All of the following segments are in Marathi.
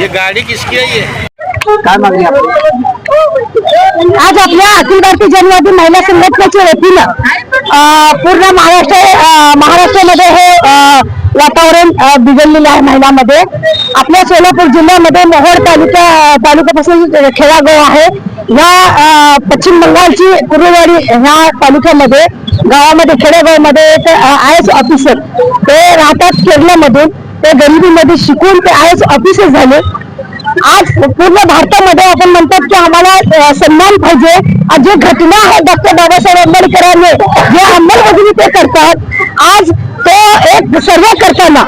ये गाड़ी किसकी है ये? काय मागणी आपली आज आपल्या अखिल भारतीय जनवादी महिला संघटनेच्या वतीनं अं, पूर्ण महाराष्ट्र महाराष्ट्रामध्ये हे अं, वातावरण बिघडलेलं आहे महिलांमध्ये. आपल्या सोलापूर जिल्ह्यामध्ये मोहोळ तालुक्या तालुक्यापासून खेडागाव आहे. या पश्चिम बंगालची पूर्ववाडी ह्या तालुक्यामध्ये गावामध्ये खेडेगावमध्ये एक आय एस ऑफिसर ते राहतात केरळमधून. ते गरिबीमध्ये शिकून ते आय एस ऑफिसर झाले. आज पूर्ण भारतामध्ये आपण म्हणतात की आम्हाला सन्मान पाहिजे. आज जे घटना आहे डॉक्टर बाबासाहेब आंबेडकरांनी जे अंमलबजावणी ते करतात आज तो एक सर्व करताना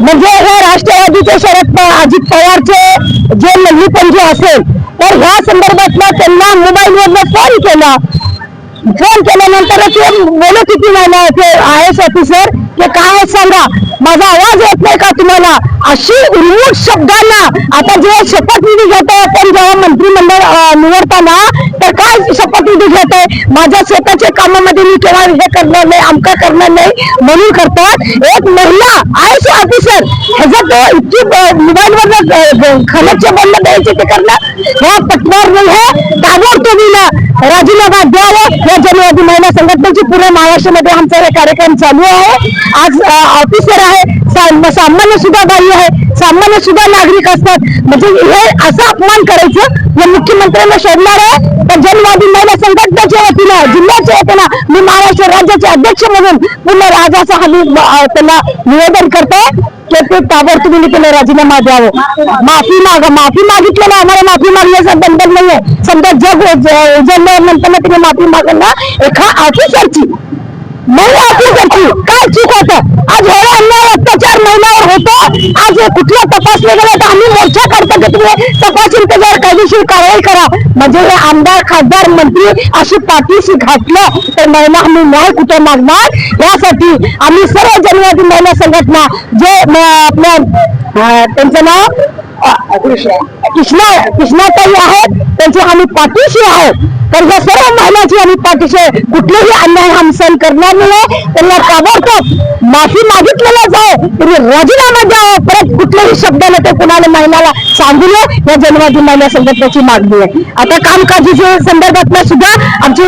म्हणजे हे राष्ट्रवादीचे शरद अजित पवारचे जे लल्लीपण असेल तर ह्या संदर्भातला त्यांना मोबाईलवरनं फोन केला. फोन केल्यानंतर ते बोलत किती महिला ते आय एस ऑफिसर ते काय आहे सांगा. माझा आवाज येत नाही का तुम्हाला? अशी उर्मुट शब्दांना आता जेव्हा शपथविधी घेतो आपण जेव्हा मंत्रिमंडळ निवडताना तर काय शपथविधी घेत आहे? माझ्या स्वतःच्या कामामध्ये मी केव्हा हे करणार नाही आमका करणार नाही म्हणून करतात एक महिला आय ऑफिसर ह्याचा तो इतकी मोबाईल वर खाण्याचे बंद द्यायचे ते करणं ह्या पटणार नाही आहे ताबडतोबीला राजीनामा द्यावं. या जनवादी महिला संघटनेची पूर्ण महाराष्ट्रामध्ये आमचा हे कार्यक्रम चालू आहे. आज ऑफिसर आहे. सामान्य सुद्धा बाई आहे. सामान्य सुद्धा नागरिक असतात. म्हणजे हे असं अपमान करायचं हे मुख्यमंत्र्यांना शोधणार आहे. तर जनवादी महिला संघटनेच्या वतीनं जिल्ह्याच्या वतीनं मी महाराष्ट्र राज्याचे अध्यक्ष म्हणून पुन्हा राजाचा हमी त्यांना निवेदन करते की ते ताबडतोबीने त्याला राजीनामा द्यावं. माफी मागा माफी मागितलं ना आम्हाला माफी मागण्याचा बंधन नाहीये. समजा जग उजळल्यानंतर तिने माफी मागणं एका ऑफिसरची महिला ऑफिसरची काय चूक होतं? आज एवढा अन्याय महिन्यावर महिलावर होतो. आज कुठलं तपासलं गेलं तर आम्ही मोर्चा काढतो की तुम्ही तपासून त्याच्यावर कायदेशीर कारवाई करा. म्हणजे हे आमदार खासदार मंत्री अशी पाठीशी घातलं तर महिला आम्ही न्याय कुठे मागणार? यासाठी आम्ही सर्व जनवादी महिला संघटना जे आपल्या त्यांचं नाव कृष्णा कृष्णाताई आहेत त्यांची आम्ही पाठीशी आहोत. तर या सर्व महिलाची आम्ही पाठीशी कुठलेही अन्याय आम्ही सहन करणार नाही त्यांना ताबडतोब माफी राजीनामा द्यावा परत कुठल्याही शब्दाला ते कुणाला महिलाला सांगू नये. या जनवादी महिला संघटनेची मागणी आहे. आता कामकाजीच्या संदर्भात सुद्धा आमची